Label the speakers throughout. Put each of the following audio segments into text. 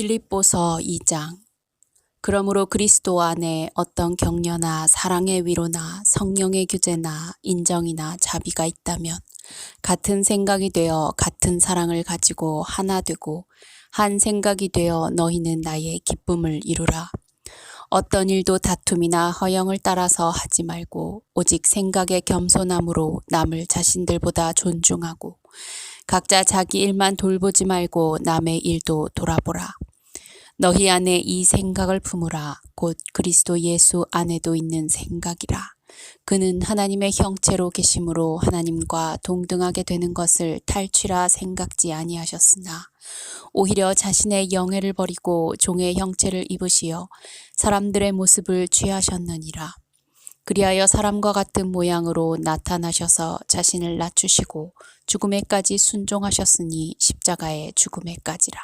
Speaker 1: 빌립보서 2장 그러므로 그리스도 안에 어떤 격려나 사랑의 위로나 성령의 교제나 인정이나 자비가 있다면 같은 생각이 되어 같은 사랑을 가지고 하나 되고 한 생각이 되어 너희는 나의 기쁨을 이루라. 어떤 일도 다툼이나 허영을 따라서 하지 말고 오직 생각의 겸손함으로 남을 자신들보다 존중하고 각자 자기 일만 돌보지 말고 남의 일도 돌아보라. 너희 안에 이 생각을 품으라. 곧 그리스도 예수 안에도 있는 생각이라. 그는 하나님의 형체로 계심으로 하나님과 동등하게 되는 것을 탈취라 생각지 아니하셨으나 오히려 자신의 영예를 버리고 종의 형체를 입으시어 사람들의 모습을 취하셨느니라. 그리하여 사람과 같은 모양으로 나타나셔서 자신을 낮추시고 죽음에까지 순종하셨으니 십자가의 죽음에까지라.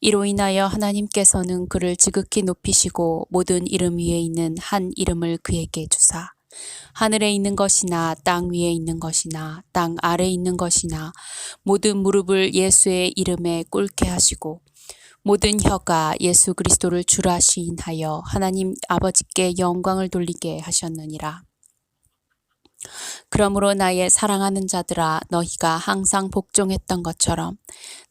Speaker 1: 이로 인하여 하나님께서는 그를 지극히 높이시고 모든 이름 위에 있는 한 이름을 그에게 주사 하늘에 있는 것이나 땅 위에 있는 것이나 땅 아래 있는 것이나 모든 무릎을 예수의 이름에 꿇게 하시고 모든 혀가 예수 그리스도를 주라 시인하여 하나님 아버지께 영광을 돌리게 하셨느니라. 그러므로 나의 사랑하는 자들아 너희가 항상 복종했던 것처럼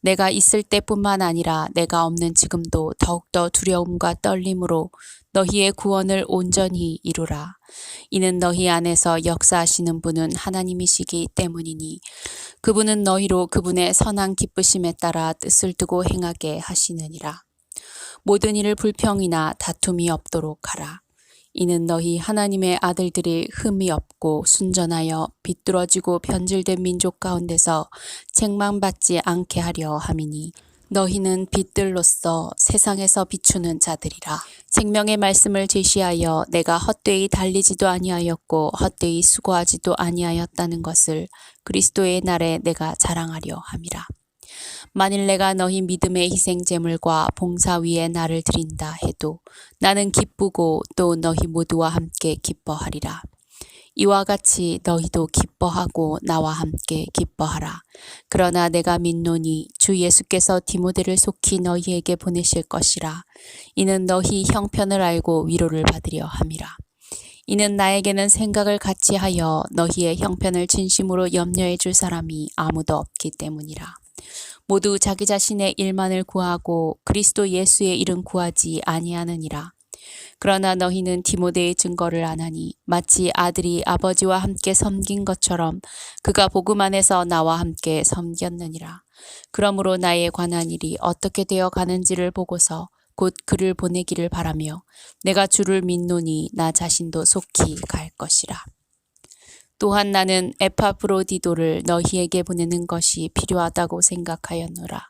Speaker 1: 내가 있을 때뿐만 아니라 내가 없는 지금도 더욱더 두려움과 떨림으로 너희의 구원을 온전히 이루라. 이는 너희 안에서 역사하시는 분은 하나님이시기 때문이니 그분은 너희로 그분의 선한 기쁘심에 따라 뜻을 두고 행하게 하시느니라. 모든 일을 불평이나 다툼이 없도록 하라. 이는 너희 하나님의 아들들이 흠이 없고 순전하여 비뚤어지고 변질된 민족 가운데서 책망받지 않게 하려 함이니 너희는 빛들로서 세상에서 비추는 자들이라. 생명의 말씀을 제시하여 내가 헛되이 달리지도 아니하였고 헛되이 수고하지도 아니하였다는 것을 그리스도의 날에 내가 자랑하려 함이라. 만일 내가 너희 믿음의 희생 제물과 봉사 위에 나를 드린다 해도 나는 기쁘고 또 너희 모두와 함께 기뻐하리라. 이와 같이 너희도 기뻐하고 나와 함께 기뻐하라. 그러나 내가 믿노니 주 예수께서 디모데를 속히 너희에게 보내실 것이라. 이는 너희 형편을 알고 위로를 받으려 함이라. 이는 나에게는 생각을 같이 하여 너희의 형편을 진심으로 염려해 줄 사람이 아무도 없기 때문이라. 모두 자기 자신의 일만을 구하고 그리스도 예수의 일은 구하지 아니하느니라. 그러나 너희는 디모데의 증거를 안 하니 마치 아들이 아버지와 함께 섬긴 것처럼 그가 복음 안에서 나와 함께 섬겼느니라. 그러므로 나의 관한 일이 어떻게 되어 가는지를 보고서 곧 그를 보내기를 바라며 내가 주를 믿노니 나 자신도 속히 갈 것이라. 또한 나는 에파프로디도를 너희에게 보내는 것이 필요하다고 생각하였노라.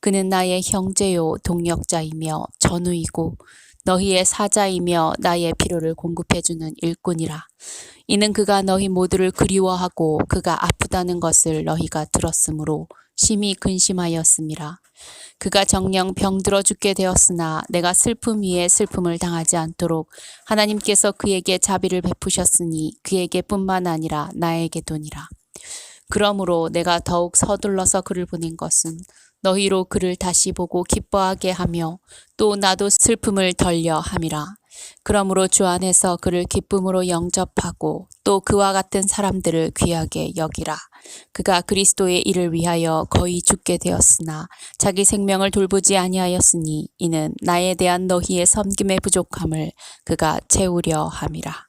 Speaker 1: 그는 나의 형제요 동역자이며 전우이고 너희의 사자이며 나의 필요를 공급해주는 일꾼이라. 이는 그가 너희 모두를 그리워하고 그가 아프다는 것을 너희가 들었으므로 심히 근심하였음이라. 그가 정령 병들어 죽게 되었으나 내가 슬픔 위에 슬픔을 당하지 않도록 하나님께서 그에게 자비를 베푸셨으니 그에게뿐만 아니라 나에게도니라. 그러므로 내가 더욱 서둘러서 그를 보낸 것은 너희로 그를 다시 보고 기뻐하게 하며 또 나도 슬픔을 덜려 함이라. 그러므로 주 안에서 그를 기쁨으로 영접하고 또 그와 같은 사람들을 귀하게 여기라. 그가 그리스도의 일을 위하여 거의 죽게 되었으나 자기 생명을 돌보지 아니하였으니 이는 나에 대한 너희의 섬김의 부족함을 그가 채우려 함이라.